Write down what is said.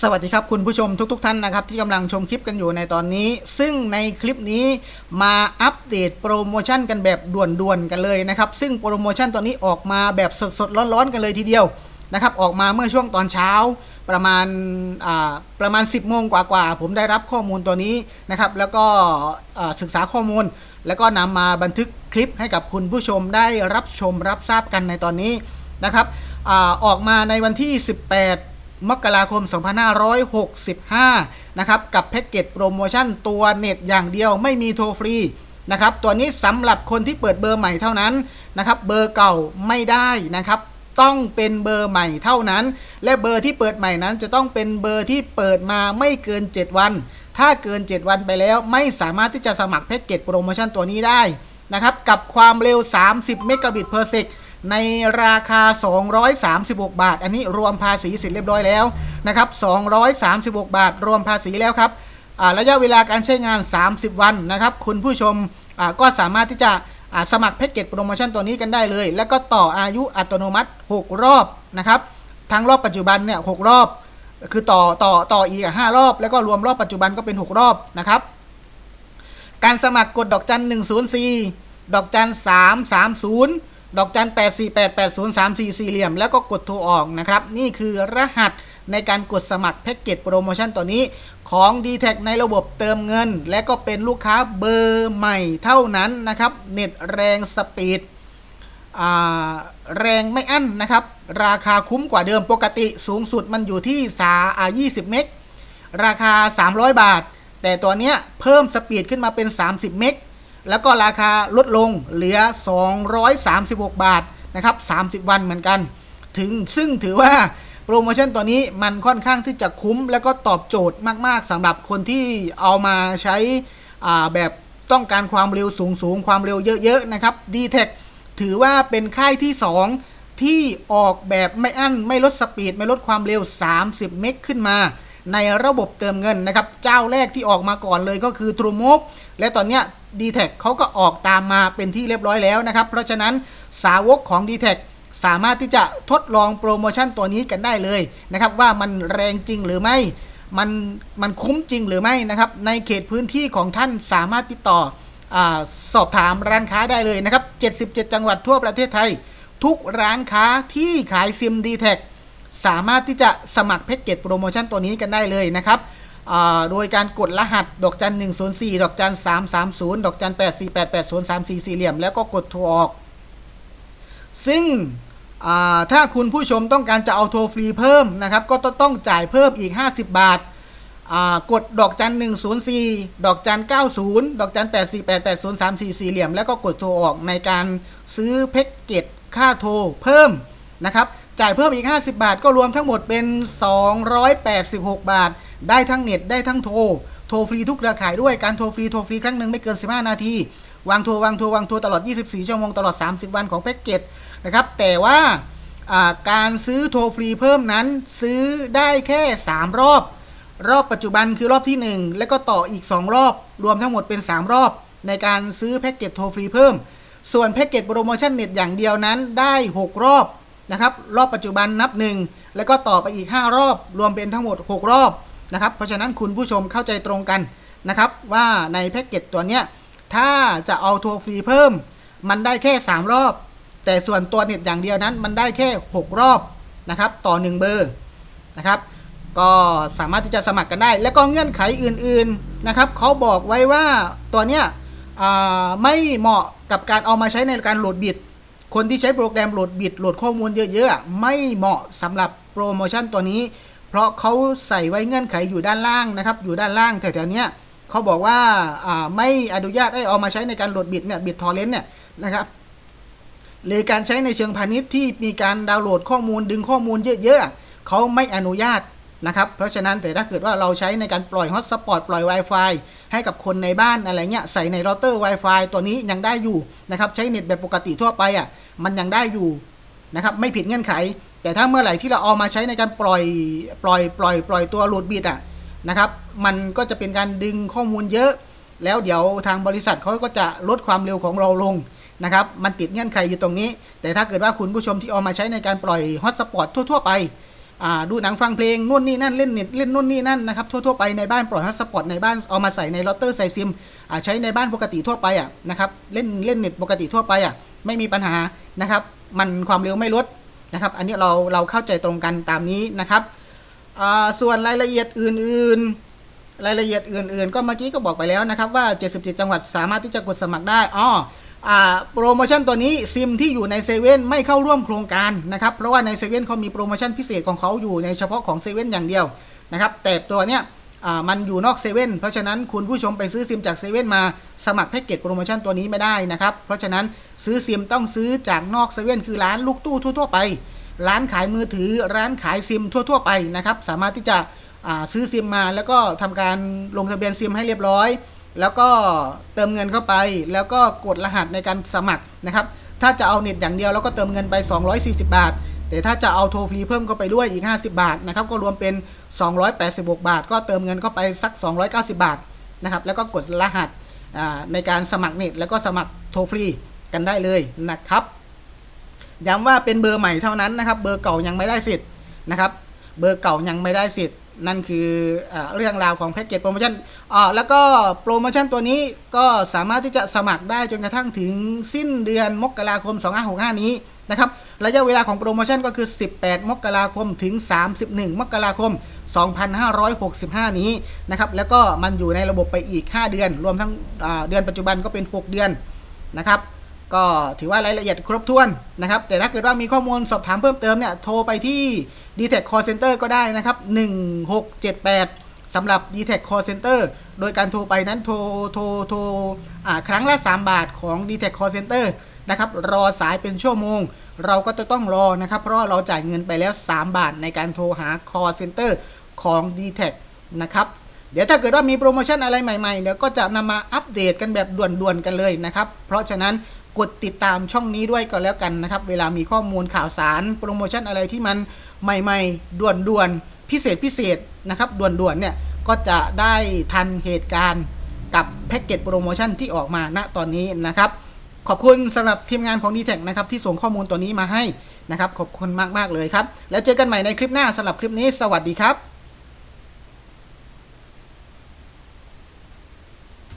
สวัสดีครับคุณผู้ชมทุกๆทท่านนะครับที่กำลังชมคลิปกันอยู่ในตอนนี้ ซึ่งในคลิปนี้มาอัปเดตโปรโมชั่นกันแบบด่วนๆกันเลยนะครับ ซึ่งโปรโมชั่นตัวนี้ออกมาแบบสดๆร้อนๆกันเลยทีเดียวนะครับออกมาเมื่อช่วงตอนเช้าประมาณประมาณ 10โมงกว่าๆผมได้รับข้อมูลตัวนี้นะครับ แล้วก็ศึกษาข้อมูล แล้วก็นำมาบันทึกคลิปให้กับคุณผู้ชมได้รับชมรับทราบกันในตอนนี้นะครับอออกมาในวันที่ 18 มกราคม 2565 นะครับ กับแพ็กเกจโปรโมชั่นตัวเน็ตอย่างเดียวไม่มีโทรฟรีนะครับ ตัวนี้สำหรับคนที่เปิดเบอร์ใหม่เท่านั้นนะครับ เบอร์เก่าไม่ได้นะครับ ต้องเป็นเบอร์ใหม่เท่านั้น และเบอร์ที่เปิดใหม่นั้น จะต้องเป็นเบอร์ที่เปิดมาไม่เกิน 7 วัน ถ้าเกิน 7 วันไปแล้วไม่สามารถที่จะสมัครแพ็กเกจโปรโมชั่นตัวนี้ได้นะครับ กับความเร็ว 30 เมกะบิตเพอร์เซก ในราคา 236 บาท อันนี้รวมภาษีเสร็จเรียบร้อยแล้วนะครับ 236 บาท รวมภาษีแล้วครับระยะเวลาการใช้งาน 30 วันนะครับ คุณผู้ชมก็สามารถที่จะสมัครแพ็กเกจโปรโมชั่นตัวนี้กันได้เลย แล้วก็ต่ออายุอัตโนมัติ 6 รอบนะครับ ทั้งรอบปัจจุบันเนี่ย6รอบ คือต่อต่อต่ออีก5รอบ แล้วก็รวมรอบปัจจุบันก็เป็น 6 รอบนะครับ การสมัครกดดอกจัน104ดอกจัน330 ดอกจัน 8488034 สี่เหลี่ยม แล้วก็กดโทรออกนะครับ นี่คือรหัสในการกดสมัครแพ็กเกจโปรโมชั่นตัวนี้ของ d t แทในระบบเติมเงิน และก็เป็นลูกค้าเบอร์ใหม่เท่านั้นนะครับ เน็ตแรงสปีดอ่าแรงไม่อั้นนะครับ ราคาคุ้มกว่าเดิมปกติสูงสุดมันอยู่ที่สาอ่า20 เมกราคา 300 บาท แต่ตัวเนี้ยเพิ่มสปีดขึ้นมาเป็น 30 เมก แล้วก็ราคาลดลงเหลือ 236 บาทนะครับ30 วันเหมือนกัน ถึงซึ่งถือว่าโปรโมชั่นตัวนี้มันค่อนข้างที่จะคุ้ม แล้วก็ตอบโจทย์มาก ๆสำหรับคนที่เอามาใช้แบบต้องการความเร็วสูงๆ ความเร็วเยอะๆ นะครับ d t แทถือว่าเป็นค่ายที่ 2 ที่ออกแบบไม่อั้น ไม่ลดสปีด ไม่ลดความเร็ว 30 เมกขึ้นมา ในระบบเติมเงินนะครับ เจ้าแรกที่ออกมาก่อนเลยก็คือ t r u e m o v e และตอนเนี้ย d t แทเขาก็ออกตามมาเป็นที่เรียบร้อยแล้วนะครับ เพราะฉะนั้นสาวกของ d t แทสามารถที่จะทดลองโปรโมชั่นตัวนี้กันได้เลยนะครับว่ามันแรงจริงหรือไม่ มันมันคุ้มจริงหรือไม่นะครับ ในเขตพื้นที่ของท่านสามารถติดต่ออสอบถามร้านค้าได้เลยนะครับ 77 จังหวัดทั่วประเทศไทย ทุกร้านค้าที่ขายซิม d t แทสามารถที่จะสมัครแพ็กเกจโปรโมชั่นตัวนี้กันได้เลยนะครับ โดยการกดรหัสดอกจัน104 ดอกจัน330 ดอกจัน8488034สี่เหลี่ยม แล้วก็กดโทรออก ซึ่งถ้าคุณผู้ชมต้องการจะเอาโทรฟรีเพิ่มนะครับ ก็ต้องจ่ายเพิ่มอีก 50 บาทอ่ากดดอกจัน104 ดอกจัน90 ดอกจัน8488034สี่เหลี่ยม แล้วก็กดโทรออกในการซื้อแพ็กเกจค่าโทรเพิ่มนะครับ จ่ายเพิ่มอีก 50 บาท ก็รวมทั้งหมดเป็น 286 บาท ได้ทั้งเน็ตได้ทั้งโทร โทรฟรีทุกเครือข่ายด้วยการโทรฟรีโทรฟรีครั้งหนึ่งไม่เกิน 15 นาที วางโทรวางโทรวางโทรตลอด 24 ชั่วโมงตลอด 30 วันของแพ็กเกจนะครับ แต่ว่าการซื้อโทรฟรีเพิ่มนั้นซื้อได้แค่ 3 รอบ รอบปัจจุบันคือรอบที่ 1 แล้วก็ต่ออีก 2 รอบ รวมทั้งหมดเป็น 3 รอบ ในการซื้อแพ็กเกจโทรฟรีเพิ่ม ส่วนแพ็กเกจโปรโมชั่นเน็ตอย่างเดียวนั้นได้ 6 รอบนะครับรอบปัจจุบันนับ 1 แล้วก็ต่อไปอีก 5 รอบ รวมเป็นทั้งหมด 6 รอบ นะครับ เพราะฉะนั้นคุณผู้ชมเข้าใจตรงกันนะครับ ว่าในแพ็กเกจตัวเนี้ยถ้าจะเอาโทรฟรีเพิ่ม มันได้แค่ 3 รอบ แต่ส่วนตัวเน็ตอย่างเดียวนั้น มันได้แค่ 6 รอบนะครับ ต่อ 1 เบอร์นะครับ ก็สามารถที่จะสมัครกันได้ แล้วก็เงื่อนไขอื่นๆนะครับเขาบอกไว้ว่าตัวเนี้ยไม่เหมาะกับการเอามาใช้ในการโหลดบิตคนที่ใช้โปรแกรมโหลดบิตโหลดข้อมูลเยอะๆไม่เหมาะสำหรับโปรโมชั่นตัวนี้ เพราะเขาใส่ไว้เงื่อนไขอยู่ด้านล่างนะครับ อยู่ด้านล่างแถวๆนี้เขาบอกว่าอ่าไม่อนุญาตให้เอามาใช้ในการโหลดบิตเนี่ยบิตทอร์เรนต์เนี่ยนะครับหรือการใช้ในเชิงพาณิชย์ที่มีการดาวน์โหลดข้อมูลดึงข้อมูลเยอะๆเขาไม่อนุญาตนะครับ เพราะฉะนั้นแต่ถ้าเกิดว่าเราใช้ในการปล่อยฮอตสปอตปล่อย Wi-Fi ให้กับคนในบ้านอะไรเงี้ยใส่ในเราเตอร์ Wi-Fi ตัวนี้ยังได้อยู่นะครับใช้เน็ตแบบปกติทั่วไปอะมันยังได้อยู่นะครับไม่ผิดเงื่อนไข แต่ถ้าเมื่อไหร่ที่เราเอามาใช้ในการปล่อยปล่อยปล่อย ปล่อยตัวโหลดบิตอะนะครับ มันก็จะเป็นการดึงข้อมูลเยอะ แล้วเดี๋ยวทางบริษัทเขาก็จะลดความเร็วของเราลงนะครับ มันติดเงื่อนไขอยู่ตรงนี้ แต่ถ้าเกิดว่าคุณผู้ชมที่เอามาใช้ในการปล่อยฮอตสปอตทั่ว ๆ ไปอ่าดูหนังฟังเพลงนู่นนี่นั่นเล่นเน็ตเล่นนู่นนี่นั่นนะครับทั่วๆไปในบ้านปล่อยฮัตสปอตในบ้านเอามาใส่ในลอตเตอร์ใส่ซิมใช้ในบ้านปกติทั่วไปอะนะครับเล่นเล่นเน็ตปกติทั่วไปอะไม่มีปัญหานะครับ มันความเร็วไม่ลด นะครับ อันนี้เราเราเข้าใจตรงกันตามนี้นะครับส่วนรายละเอียดอื่น ๆ รายละเอียดอื่น ๆ ก็เมื่อกี้ก็บอกไปแล้วนะครับว่า 77 จังหวัดสามารถที่จะกดสมัครได้อ้อโปรโมชั่นตัวนี้ซิมที่อยู่ในเซเว่นไม่เข้าร่วมโครงการนะครับเพราะว่าในเซเว่นเขามีโปรโมชั่นพิเศษของเขาอยู่ในเฉพาะของเซเว่นอย่างเดียวนะครับแต่ตัวเนี้ย มันอยู่นอกเซเว่นเพราะฉะนั้นคุณผู้ชมไปซื้อซิมจากเซเว่นมาสมัครแพ็กเกจโปรโมชั่นตัวนี้ไม่ได้นะครับ เพราะฉะนั้นซื้อซิมต้องซื้อจากนอกเซเว่นคือร้านลูกตู้ทั่วๆไป ร้านขายมือถือร้านขายซิมทั่ว ๆ ไปนะครับ สามารถที่จะซื้อซิมมาแล้วก็ทำการลงทะเบียนซิมให้เรียบร้อย แล้วก็เติมเงินเข้าไป แล้วก็กดรหัสในการสมัครนะครับ ถ้าจะเอาเน็ตอย่างเดียวแล้วก็เติมเงินไป 240 บาท แต่ถ้าจะเอาโทรฟรีเพิ่มเข้าไปด้วยอีก 50 บาทนะครับก็รวมเป็น 286 บาท ก็เติมเงินเข้าไปสัก 290 บาทนะครับแล้วก็กดรหัสในการสมัครเน็ตแล้วก็สมัครโทรฟรีกันได้เลยนะครับย้ำว่าเป็นเบอร์ใหม่เท่านั้นนะครับ เบอร์เก่ายังไม่ได้สิทธิ์นะครับ เบอร์เก่ายังไม่ได้สิทธิ์ นั่นคืออเรื่องราวของแพ็กเกจโปรโมชั่นอ่าแล้วก็โปรโมชั่นตัวนี้ก็สามารถที่จะสมัครได้จนกระทั่งถึงสิ้นเดือนมกราคม 2565 นี้นะครับ ระยะเวลาของโปรโมชั่นก็คือ 18 มกราคมถึง 31 มกราคม 2565 นี้นะครับแล้วก็มันอยู่ในระบบไปอีก 5 เดือน รวมทั้งเดือนปัจจุบันก็เป็น 6 เดือนนะครับก็ถือว่ารายละเอียดครบถ้วนนะครับ แต่ถ้าเกิดว่ามีข้อมูลสอบถามเพิ่มเติมเนี่ย โทรไปที่ d t e c Call Center ก็ได้นะครับ 1678สำหรับ d t e c Call Center โดยการโทรไปนั้นโทรโทรโทรครั้งละ 3 บาทของ d t e c Call Center นะครับ รอสายเป็นชั่วโมง เราก็จะต้องรอนะครับ เพราะเราจ่ายเงินไปแล้ว 3 บาทในการโทรหา Call Center ของ d t e c นะครับ เดี๋ยวถ้าเกิดว่ามีโปรโมชั่นอะไรใหม่ๆ เดี๋ยวก็จะนำมาอัปเดตกันแบบด่วนๆกันเลยนะครับ เพราะฉะนั้นกดติดตามช่องนี้ด้วยก็แล้วกันนะครับ เวลามีข้อมูลข่าวสารโปรโมชั่นอะไรที่มันใหม่ๆ ด่วนๆ พิเศษพิเศษนะครับ ด่วนๆ เนี่ยก็จะได้ทันเหตุการณ์กับแพ็กเกจโปรโมชั่นที่ออกมาณตอนนี้นะครับ ขอบคุณสำหรับทีมงานของ d t แทนะครับที่ส่งข้อมูลตัวนี้มาให้นะครับขอบคุณมากๆเลยครับ แล้วเจอกันใหม่ในคลิปหน้าสำหรับคลิปนี้ สวัสดีครับ